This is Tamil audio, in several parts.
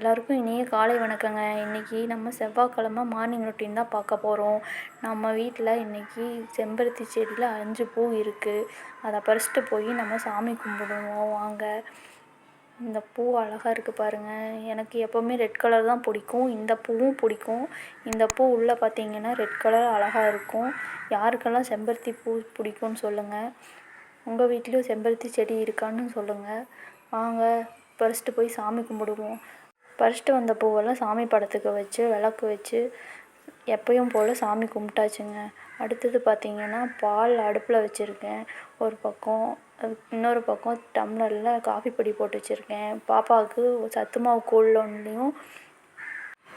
எல்லாருக்கும் இனிய காலை வணக்கங்க. இன்றைக்கி நம்ம செவ்வாய்க்கிழமை மார்னிங் ரொட்டீன் தான் பார்க்க போகிறோம் நம்ம வீட்டில் இன்றைக்கி செம்பருத்தி செடியில் அஞ்சு பூ இருக்குது அதை பறிச்சுட்டு போய் நம்ம சாமி கும்பிடுவோம். வாங்க. இந்த பூ அழகாக இருக்குது பாருங்கள் எனக்கு எப்போவுமே ரெட் கலர் தான் பிடிக்கும். இந்த பூவும் பிடிக்கும். இந்த பூ உள்ளே பார்த்தீங்கன்னா ரெட் கலர் அழகாக இருக்கும். யாருக்கெல்லாம் செம்பருத்தி பூ பிடிக்கும்னு சொல்லுங்கள் உங்கள் வீட்லேயும் செம்பருத்தி செடி இருக்கான்னு சொல்லுங்கள் வாங்க. பறிச்சுட்டு போய் சாமி கும்பிடுவோம். பறிச்சுட்டு வந்த பூவெல்லாம் சாமி படத்துக்கு வச்சு விளக்கு வச்சு எப்பயும் போல் சாமி கும்பிட்டாச்சுங்க. அடுத்தது பார்த்திங்கன்னா பால் அடுப்பில் வச்சுருக்கேன். ஒரு பக்கம் இன்னொரு பக்கம் டம்ளரில் காஃபி பொடி போட்டு வச்சுருக்கேன். பாப்பாவுக்கு சத்து மாவு கூழ் ஒன்றுலையும்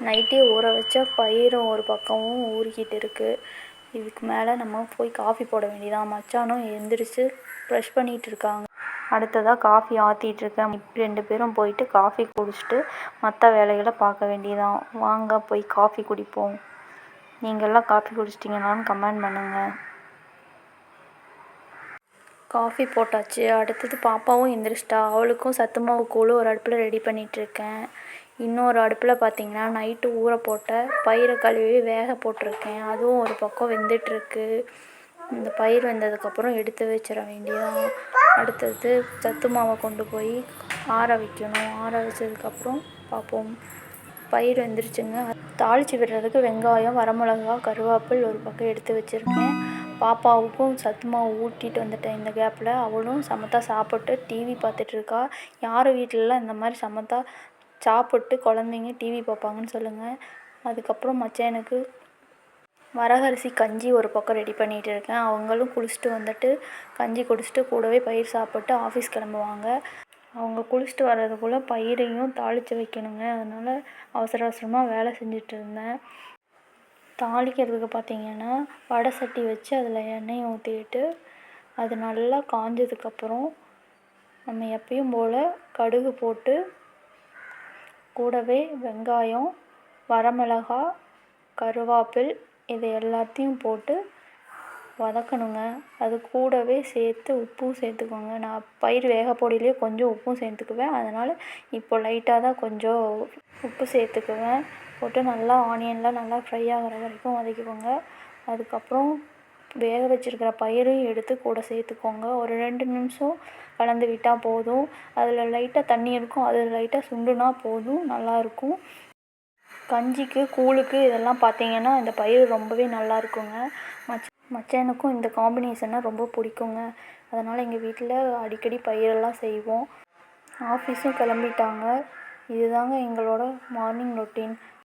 நைட்டே ஊற வச்ச பயிரும் ஒரு பக்கமும் ஊறிக்கிட்டு இருக்குது இதுக்கு மேலே நம்ம போய் காஃபி போட வேண்டியதான் மச்சானும் எந்திரிச்சு ப்ரெஷ் பண்ணிகிட்டு இருக்காங்க. அடுத்ததாக காஃபி ஆற்றிட்டுருக்கேன் ரெண்டு பேரும் போயிட்டு காஃபி குடிச்சிட்டு மற்ற வேலைகளை பார்க்க வேண்டியதான் வாங்க போய் காஃபி குடிப்போம். நீங்கள்லாம் காஃபி குடிச்சிட்டிங்களான்னு கமெண்ட் பண்ணுங்கள் காஃபி போட்டாச்சு. அடுத்தது பாப்பாவும் எந்திரிச்சிட்டா. அவளுக்கும் சத்து மாவு கூழ் ஒரு அடுப்பில் ரெடி பண்ணிகிட்ருக்கேன் இன்னொரு அடுப்பில் பார்த்திங்கன்னா நைட்டு ஊற போட்ட பயிரை கழுவி வேக போட்டிருக்கேன். அதுவும் ஒரு பக்கம் வெந்துட்டுருக்கு. இந்த பயிர் வெந்ததுக்கப்புறம் எடுத்து வச்சிட வேண்டியதான் அடுத்தது சத்து மாவை கொண்டு போய் ஆற வைக்கணும். ஆற வச்சதுக்கப்புறம் பார்ப்போம். பயிர் வெந்துருச்சுங்க. தாளித்து விடுறதுக்கு வெங்காயம் வரமிளகா கருவேப்பில் ஒரு பக்கம் எடுத்து வச்சுருக்கேன். பாப்பாவுக்கும் சத்து மாவு ஊட்டிட்டு வந்துட்டேன் இந்த கேப்பில் அவளும் சமத்தா சாப்பிட்டு டிவி பார்த்துட்ருக்கா யார் வீட்டிலலாம் இந்த மாதிரி சமத்தா சாப்பிட்டு குழந்தைங்க டிவி பார்ப்பாங்கன்னு சொல்லுங்கள் அதுக்கப்புறம் மச்சானுக்கு வரகரிசி கஞ்சி ஒரு பக்கம் ரெடி பண்ணிகிட்டு இருக்கேன். அவங்களும் குளிச்சுட்டு வந்துட்டு கஞ்சி குடிச்சிட்டு கூடவே பயிர் சாப்பிட்டு ஆஃபீஸ் கிளம்புவாங்க. அவங்க குளிச்சுட்டு வர்றதுக்குள்ளே பயிரையும் தாளித்து வைக்கணுங்க. அதனால் அவசர அவசரமாக வேலை செஞ்சுட்டு இருந்தேன். தாளிக்கிறதுக்கு பார்த்திங்கன்னா வடை சட்டி வச்சு அதில் எண்ணெயை ஊற்றிட்டு அது நல்லா காஞ்சதுக்கப்புறம் நம்ம எப்பயும் போல் கடுகு போட்டு கூடவே வெங்காயம் வரமிளகா கருவேப்பில் இது எல்லாத்தையும் போட்டு வதக்கணுங்க. அது கூடவே சேர்த்து உப்பும் சேர்த்துக்கோங்க. நான் பயிர் வேக பொடியிலே கொஞ்சம் உப்பும் சேர்த்துக்குவேன். அதனால் இப்போ லைட்டாக தான் கொஞ்சம் உப்பு சேர்த்துக்குவேன். போட்டு நல்லா ஆனியன்லாம் நல்லா ஃப்ரை ஆகிற வரைக்கும் வதக்கிக்கோங்க. அதுக்கப்புறம் வேக வச்சுருக்கிற பயிரையும் எடுத்து கூட சேர்த்துக்கோங்க. ஒரு ரெண்டு நிமிஷம் கலந்து விட்டால் போதும். அதில் லைட்டாக தண்ணி இருக்கும். அதில் லைட்டாக சுண்டுனா போதும். நல்லாயிருக்கும் கஞ்சிக்கு கூழுக்கு இதெல்லாம் பார்த்தீங்கன்னா இந்த பயிர் ரொம்பவே நல்லா இருக்குங்க மச் மச்சானுக்கும் இந்த காம்பினேஷன்னா ரொம்ப பிடிக்குங்க. அதனால் எங்கள் வீட்டில் அடிக்கடி பயிரெல்லாம் செய்வோம். ஆஃபீஸும் கிளம்பிட்டாங்க. இதுதாங்க எங்களோட மார்னிங் ரொட்டீன்